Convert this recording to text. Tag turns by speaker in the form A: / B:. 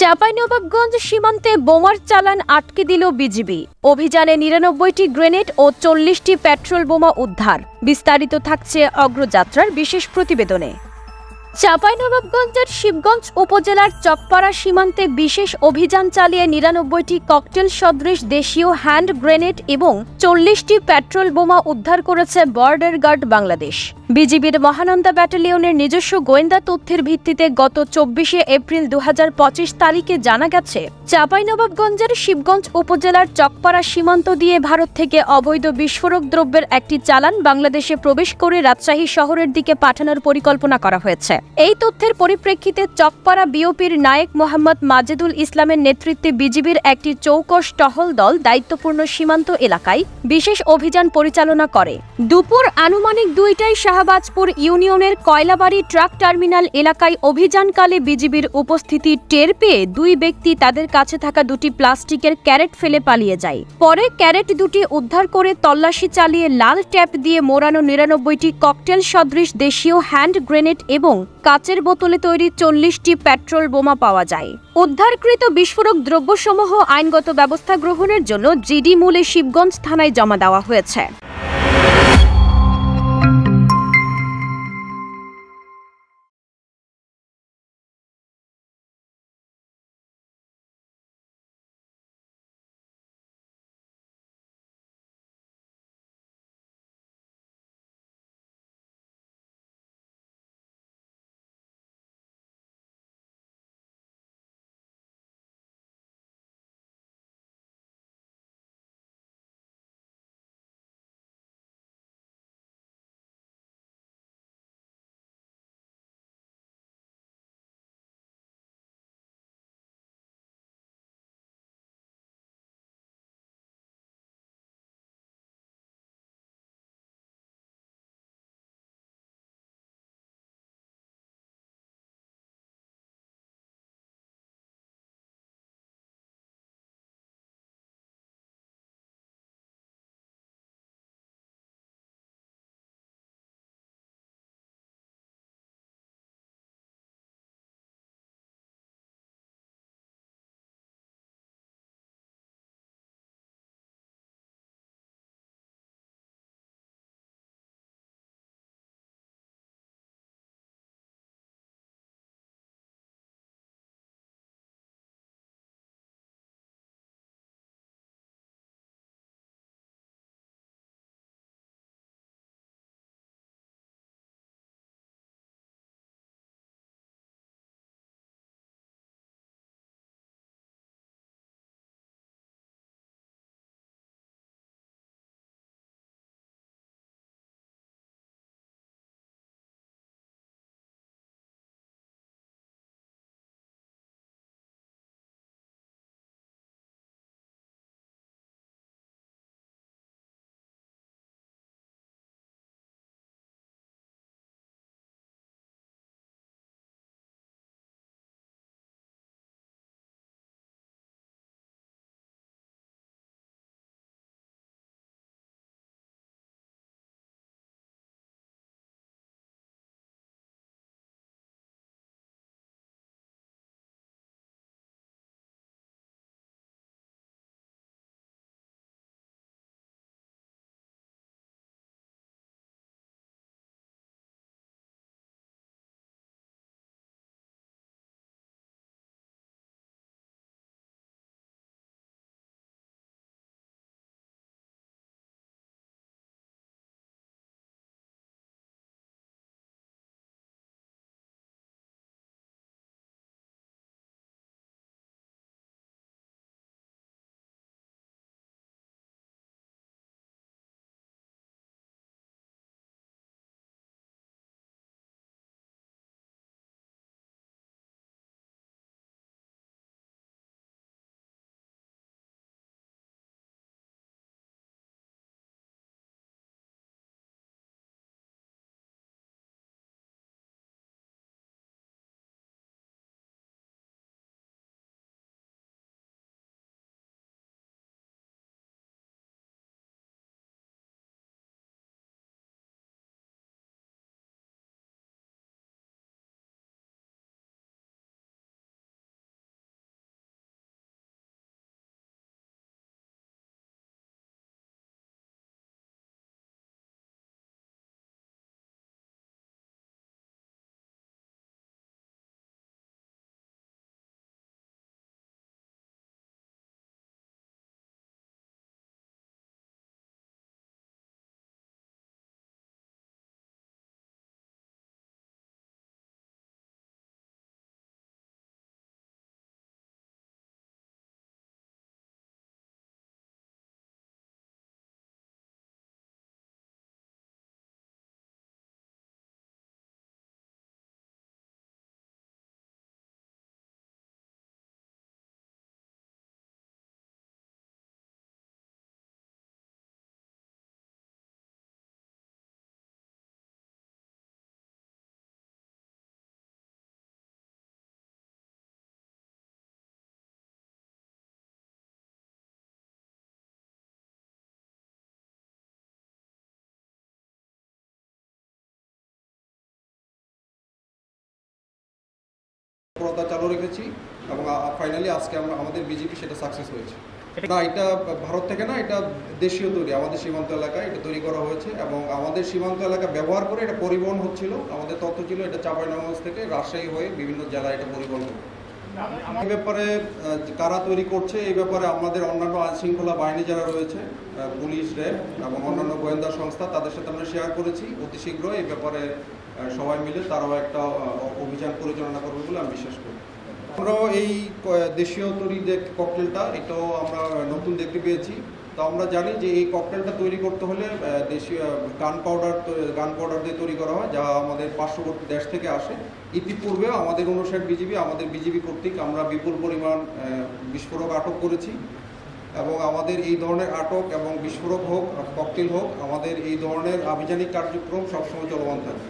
A: চাঁপাইনবাবগঞ্জ সীমান্তে বোমার চালান আটকে দিল বিজিবি। অভিযানে নিরানব্বইটি গ্রেনেড ও চল্লিশটি পেট্রোল বোমা উদ্ধার। বিস্তারিত থাকছে অগ্রযাত্রার বিশেষ প্রতিবেদনে। চাঁপাইনবাবগঞ্জের শিবগঞ্জ উপজেলার চকপাড়া সীমান্তে বিশেষ অভিযান চালিয়ে নিরানব্বইটি ককটেল সদৃশ দেশীয় হ্যান্ড গ্রেনেড এবং চল্লিশটি পেট্রোল বোমা উদ্ধার করেছে বর্ডার গার্ড বাংলাদেশ। বিজিবির মহানন্দা ব্যাটালিয়নের নিজস্ব গোয়েন্দা তথ্যের ভিত্তিতে গত চব্বিশে এপ্রিল দু হাজার পঁচিশ তারিখে জানা গেছে, চাঁপাইনবাবগঞ্জের শিবগঞ্জ উপজেলার চকপাড়া সীমান্ত দিয়ে ভারত থেকে অবৈধ বিস্ফোরক দ্রব্যের একটি চালান বাংলাদেশে প্রবেশ করে রাজশাহী শহরের দিকে পাঠানোর পরিকল্পনা করা হয়েছে। এই তথ্যের পরিপ্রেক্ষিতে চকপাড়া বিওপির নায়েক মোহাম্মদ মাজেদুল ইসলামের নেতৃত্বে বিজিবির একটি চৌকস টহল দল দায়িত্বপূর্ণ সীমান্ত এলাকায় বিশেষ অভিযান পরিচালনা করে। দুপুর আনুমানিক দুইটায় শাহবাজপুর ইউনিয়নের কয়লাবাড়ি ট্রাক টার্মিনাল এলাকায় অভিযানকালে বিজিবির উপস্থিতি টের পেয়ে দুই ব্যক্তি তাদের কাছে থাকা দুটি প্লাস্টিকের ক্যারেট ফেলে পালিয়ে যায়। পরে ক্যারেট দুটি উদ্ধার করে তল্লাশি চালিয়ে লাল ট্যাপ দিয়ে মোড়ানো নিরানব্বইটি ককটেল সদৃশ দেশীয় হ্যান্ড গ্রেনেড এবং কাচের বোতলে তৈরি চল্লিশটি পেট্রোল বোমা পাওয়া যায়। উদ্ধারকৃত বিস্ফোরক দ্রব্যসমূহ আইনগত ব্যবস্থা গ্রহণের জন্য জিডি মূলে শিবগঞ্জ থানায় জমা দেওয়া হয়েছে।
B: তৎপরতা চালু রেখেছি এবং ফাইনালি আজকে আমরা আমাদের বিজেপি সেটা সাকসেস হয়েছে।
C: এটা-
B: না এটা ভারত থেকে না এটা দেশীয় তৈরি আমাদের সীমান্ত এলাকায় এটা তৈরি করা হয়েছে এবং আমাদের সীমান্ত এলাকা ব্যবহার করে এটা পরিবহন হচ্ছিল আমাদের তথ্য ছিল এটা চাপাইনগঞ্জ থেকে রাজশাহী হয়ে বিভিন্ন জেলায় এটা পরিবহন এই ব্যাপারে কারা তৈরি করছে, এই ব্যাপারে আমাদের অন্যান্য আইন শৃঙ্খলা বাহিনী যারা রয়েছে পুলিশ, র্যাব এবং অন্যান্য গোয়েন্দা সংস্থা, তাদের সাথে আমরা শেয়ার করেছি। অতি শীঘ্র এই ব্যাপারে সবাই মিলে তারাও একটা অভিযান পরিচালনা করবে বলে আমি বিশ্বাস করি। আমরাও এই দেশীয় তৈরি যে ককটেলটা এটাও আমরা নতুন দেখতে পেয়েছি। তো আমরা জানি যে এই ককটেলটা তৈরি করতে হলে দেশীয় গান পাউডার গান পাউডার দিয়ে তৈরি করা হয়, যা আমাদের পার্শ্ববর্তী দেশ থেকে আসে। ইতিপূর্বে আমাদের অনুসার বিজিবি, আমাদের বিজিবি কর্তৃক আমরা বিপুল পরিমাণ বিস্ফোরক আটক করেছি। এবং আমাদের এই ধরনের আটক এবং বিস্ফোরক হোক ককটেল হোক, আমাদের এই ধরনের আভিযানিক কার্যক্রম সবসময় চলমান থাকে।